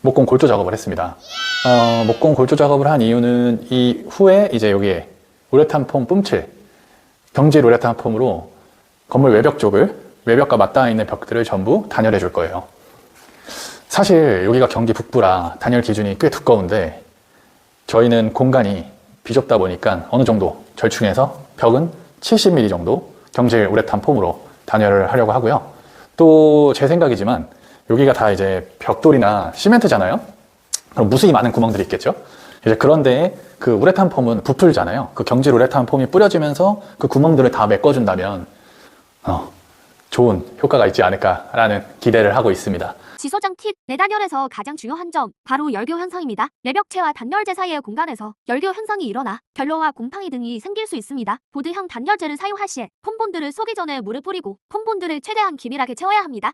목공 골조 작업을 했습니다. 어, 목공 골조 작업을 한 이유는 이 후에 이제 여기에 우레탄 폼 뿜칠 경질 우레탄 폼으로 건물 외벽 쪽을 외벽과 맞닿아 있는 벽들을 전부 단열해 줄 거예요. 사실 여기가 경기 북부라 단열 기준이 꽤 두꺼운데 저희는 공간이 비좁다 보니까 어느 정도 절충해서 벽은 70mm 정도 경질 우레탄 폼으로 단열을 하려고 하고요. 또 제 생각이지만 여기가 다 이제 벽돌이나 시멘트잖아요. 그럼 무수히 많은 구멍들이 있겠죠. 이제 그런데 그 우레탄 폼은 부풀잖아요. 그 경질 우레탄 폼이 뿌려지면서 그 구멍들을 다 메꿔준다면 어, 좋은 효과가 있지 않을까라는 기대를 하고 있습니다. 지소장 팁, 내단열에서 가장 중요한 점, 바로 열교 현상입니다. 내벽체와 단열재 사이의 공간에서 열교 현상이 일어나 결로와 곰팡이 등이 생길 수 있습니다. 보드형 단열재를 사용할 시에 폼본드를 쏘기 전에 물을 뿌리고 폼본드를 최대한 기밀하게 채워야 합니다.